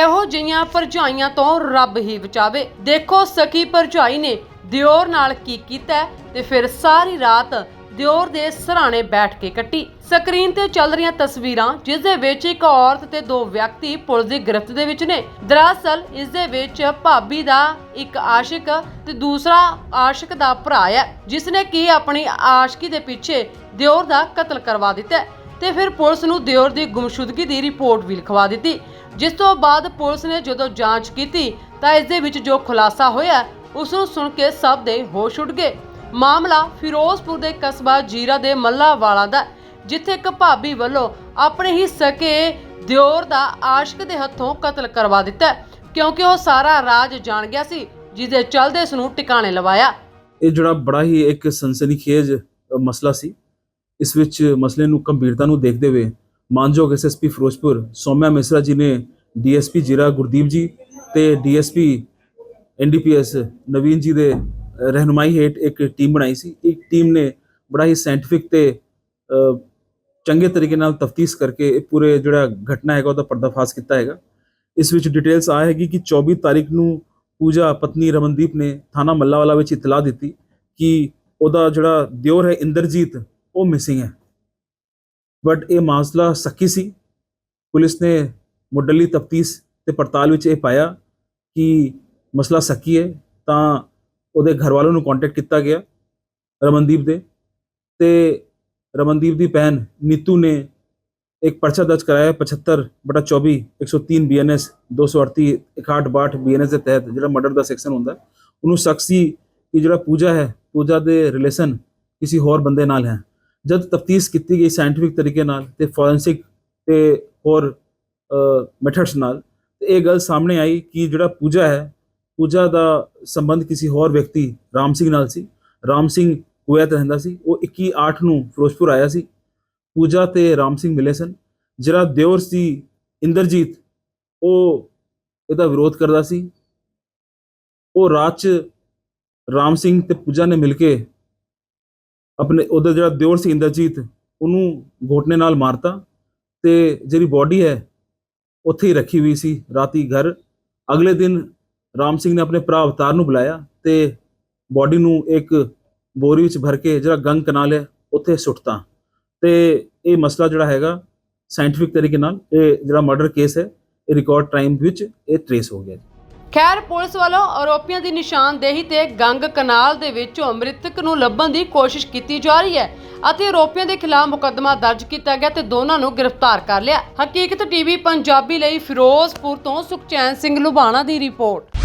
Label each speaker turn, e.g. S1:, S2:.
S1: ਇਹੋ ਜਿਹੀਆਂ ਭਰਜਾਈਆਂ ਤੋਂ ਰੱਬ ਹੀ ਬਚਾਵੇ। ਦੇਖੋ ਸਕੀ ਭਰਜਾਈ ਨੇ ਦਿਓਰ ਨਾਲ ਕੀ ਕੀਤਾ ਤੇ ਫਿਰ ਸਾਰੀ ਰਾਤ ਦਿਓਰ ਦੇ ਸਰਾਣੇ ਬੈਠ ਕੇ ਕੱਟੀ। ਸਕਰੀਨ ਤੇ ਚੱਲ ਰਹੀਆਂ ਤਸਵੀਰਾਂ, ਜਿਸ ਦੇ ਵਿੱਚ ਇੱਕ ਔਰਤ ਤੇ ਦੋ ਵਿਅਕਤੀ ਪੁਲਿਸ ਦੀ ਗ੍ਰਿਫਤ ਦੇ ਵਿੱਚ ਨੇ। ਦਰਅਸਲ ਇਸ ਦੇ ਵਿੱਚ ਭਾਬੀ ਦਾ ਇੱਕ ਆਸ਼ਿਕ ਤੇ ਦੂਸਰਾ ਆਸ਼ਿਕ ਦਾ ਭਰਾ ਹੈ, ਜਿਸ ਨੇ ਕੀ ਆਪਣੀ ਆਸ਼ਕੀ ਦੇ ਪਿੱਛੇ ਦਿਓਰ ਦਾ ਕਤਲ ਕਰਵਾ ਦਿੱਤਾ ਤੇ ਫਿਰ ਪੁਲਿਸ ਨੂੰ ਦਿਓਰ ਦੀ ਗੁੰਮਸ਼ੁਦਗੀ ਦੀ ਰਿਪੋਰਟ ਵੀ ਲਿਖਵਾ ਦਿੱਤੀ। ਜਿਸ ਤੋਂ ਬਾਅਦ ਪੁਲਿਸ ਨੇ ਜਦੋਂ ਜਾਂਚ ਕੀਤੀ ਤਾਂ ਇਸ ਦੇ ਵਿੱਚ ਜੋ ਖੁਲਾਸਾ ਹੋਇਆ ਉਸ ਨੂੰ ਸੁਣ ਕੇ ਸਭ ਦੇ ਹੋਸ਼ ਉੱਡ ਗਏ। ਮਾਮਲਾ ਫਿਰੋਜ਼ਪੁਰ ਦੇ ਕਸਬਾ ਜੀਰਾ ਦੇ ਮੱਲਾਵਾਲਾ ਦਾ ਜਿੱਥੇ ਇੱਕ ਭਾਬੀ ਵੱਲੋਂ ਆਪਣੇ ਹੀ ਸਕੇ ਦਿਓਰ ਦਾ ਆਸ਼ਕ ਦੇ ਹੱਥੋਂ ਕਤਲ ਕਰਵਾ ਦਿੱਤਾ ਹੈ, ਕਿਉਂਕਿ ਉਹ ਸਾਰਾ ਰਾਜ ਜਾਣ ਗਿਆ ਸੀ ਜਿਸ ਦੇ ਚਲਦੇ ਇਸ ਨੂੰ ਟਿਕਾਣੇ ਲਵਾਇਆ।
S2: ਇਹ ਜਿਹੜਾ ਬੜਾ ਹੀ ਇੱਕ ਸਨਸਨੀਖੇਜ ਮਸਲਾ ਸੀ ਇਸ ਵਿੱਚ ਮਸਲੇ ਨੂੰ ਗੰਭੀਰਤਾ ਨੂੰ ਦੇਖਦੇ ਹੋਏ ਮਾਨਯੋਗ ਐਸਐਸਪੀ ਫਿਰੋਜ਼ਪੁਰ ਸੋਮਿਆ ਮਿਸਰਾ ਜੀ ਨੇ ਡੀਐਸਪੀ ਜੀਰਾ ਗੁਰਦੀਪ ਜੀ ਤੇ ਡੀਐਸਪੀ ਐਨਡੀਪੀਐਸ ਨਵੀਨ ਜੀ ਦੇ ਅ, ਰਹਿਨੁਮਾਈ ਹੇਠ ਇੱਕ ਟੀਮ ਬਣਾਈ ਸੀ। ਇੱਕ ਟੀਮ ਨੇ ਬੜਾ ਹੀ ਸਾਇੰਟਿਫਿਕ ਤੇ ਚੰਗੇ ਤਰੀਕੇ ਨਾਲ ਤਫਤੀਸ਼ ਕਰਕੇ ਇਹ ਪੂਰੇ ਜਿਹੜਾ ਘਟਨਾ ਹੈਗਾ ਉਹਦਾ ਪਰਦਾਫਾਸ਼ ਕੀਤਾ ਹੈਗਾ। ਇਸ ਵਿੱਚ ਡਿਟੇਲਸ ਆ ਹੈਗੀ ਕਿ 24 ਤਾਰੀਖ ਨੂੰ ਪੂਜਾ ਪਤਨੀ ਰਮਨਦੀਪ ਨੇ ਥਾਣਾ ਮੱਲਾਵਾਲਾ ਵਿੱਚ ਇਤਲਾਹ ਦਿੱਤੀ ਕਿ ਉਹਦਾ ਜਿਹੜਾ ਦਿਓਰ ਹੈ ਇੰਦਰਜੀਤ ਉਹ ਮਿਸਿੰਗ ਹੈ। ਬਟ ਇਹ ਮਾਮਲਾ ਸੱਕੀ ਸੀ। ਪੁਲਿਸ ਨੇ ਮੁੱਢਲੀ ਤਫਤੀਸ਼ ਤੇ ਪੜਤਾਲ ਵਿੱਚ ਇਹ ਪਾਇਆ ਕਿ ਮਸਲਾ ਸੱਕੀ ਹੈ, ਤਾਂ ਉਹਦੇ ਘਰ ਵਾਲਿਆਂ ਨੂੰ ਕੰਟੈਕਟ ਕੀਤਾ ਗਿਆ ਰਮਨਦੀਪ ਦੇ ਤੇ ਰਮਨਦੀਪ ਦੀ ਭੈਣ ਨੀਤੂ ਨੇ ਇੱਕ ਪਰਚਾ ਦਰਜ ਕਰਾਇਆ 75 ਬਟਾ 24 103 ਬੀਐਨਐਸ 238 6162 ਬੀਐਨਐਸ ਦੇ ਤਹਿਤ ਜਿਹੜਾ ਮਰਡਰ ਦਾ ਸੈਕਸ਼ਨ ਹੁੰਦਾ, ਉਹਨੂੰ ਸ਼ੱਕ ਸੀ ਕਿ ਜਿਹੜਾ ਪੂਜਾ ਹੈ, ਪੂਜਾ ਦੇ ਰਿਲੇਸ਼ਨ ਕਿਸੇ ਹੋਰ ਬੰਦੇ ਨਾਲ ਹੈ। ਜਦ ਤਫਤੀਸ਼ ਕੀਤੀ ਗਈ ਸਾਇੰਟਿਫਿਕ ਤਰੀਕੇ ਨਾਲ ਤੇ ਫੋਰੈਂਸਿਕ ਤੇ ਹੋਰ ਮੈਥਡਸ ਨਾਲ ਇਹ ਗੱਲ ਸਾਹਮਣੇ ਆਈ ਕਿ ਜਿਹੜਾ ਪੂਜਾ ਹੈ, ਪੂਜਾ ਦਾ ਸੰਬੰਧ ਕਿਸੇ ਹੋਰ ਵਿਅਕਤੀ, ਰਾਮ ਸਿੰਘ ਨਾਲ ਸੀ। ਰਾਮ ਸਿੰਘ ਕੁਵੈਤ ਰਹਿੰਦਾ ਸੀ। ਉਹ 21 8 ਨੂੰ ਫਿਰੋਜ਼ਪੁਰ ਆਇਆ ਸੀ। ਪੂਜਾ ਤੇ ਰਾਮ ਸਿੰਘ ਮਿਲੇ ਸਨ। ਜਿਹੜਾ ਦਿਓਰ ਸੀ, ਇੰਦਰਜੀਤ, ਉਹ ਇਹਦਾ ਵਿਰੋਧ ਕਰਦਾ ਸੀ। ਉਹ ਰਾਤ ਚ ਰਾਮ ਸਿੰਘ ਤੇ ਪੂਜਾ ਨੇ ਮਿਲ ਕੇ ਆਪਣੇ ਉਹਦਾ ਜਿਹੜਾ ਦਿਓਰ ਸੀ ਇੰਦਰਜੀਤ, ਉਹਨੂੰ ਘੋਟਨੇ ਨਾਲ ਮਾਰਤਾ ਤੇ ਜਿਹੜੀ ਬੋਡੀ ਹੈ, ਉੱਥੇ ਹੀ ਰੱਖੀ ਹੋਈ ਸੀ ਰਾਤੀ ਘਰ। ਅਗਲੇ ਦਿਨ ਰਾਮ ਸਿੰਘ ਨੇ ਆਪਣੇ ਭਰਾ ਅਵਤਾਰ ਨੂੰ ਬੁਲਾਇਆ ਤੇ ਬੋਡੀ ਨੂੰ ਇੱਕ ਬੋਰੀ ਵਿੱਚ ਭਰ ਕੇ ਜਿਹੜਾ ਗੰਗ ਕਨਾਲ ਹੈ, ਉੱਥੇ ਸੁੱਟਤਾ। ਤੇ ਇਹ ਮਸਲਾ ਜਿਹੜਾ ਹੈਗਾ ਸਾਇੰਟਿਫਿਕ ਤਰੀਕੇ ਨਾਲ ਇਹ ਜਿਹੜਾ ਮਰਡਰ ਕੇਸ ਹੈ, ਇਹ ਰਿਕਾਰਡ ਟਾਈਮ ਵਿੱਚ ਇਹ ਟ੍ਰੇਸ ਹੋ ਗਿਆ ਜੀ।
S1: ਖੈਰ, ਪੁਲਿਸ ਵੱਲੋਂ ਆਰੋਪੀਆਂ ਦੀ ਨਿਸ਼ਾਨਦੇਹੀ ਤੇ ਗੰਗ ਕਨਾਲ ਦੇ ਵਿੱਚੋਂ ਮ੍ਰਿਤਕ ਨੂੰ ਲੱਭਣ ਦੀ ਕੋਸ਼ਿਸ਼ ਕੀਤੀ ਜਾ ਰਹੀ ਹੈ ਅਤੇ ਆਰੋਪੀਆਂ ਦੇ ਖਿਲਾਫ ਮੁਕੱਦਮਾ ਦਰਜ ਕੀਤਾ ਗਿਆ ਤੇ ਦੋਨਾਂ ਨੂੰ ਗ੍ਰਿਫਤਾਰ ਕਰ ਲਿਆ। ਹਕੀਕਤ ਟੀਵੀ ਪੰਜਾਬੀ ਲਈ ਫਿਰੋਜ਼ਪੁਰ ਤੋਂ ਸੁਖਚੈਨ ਸਿੰਘ ਲੁਬਾਣਾ ਦੀ ਰਿਪੋਰਟ।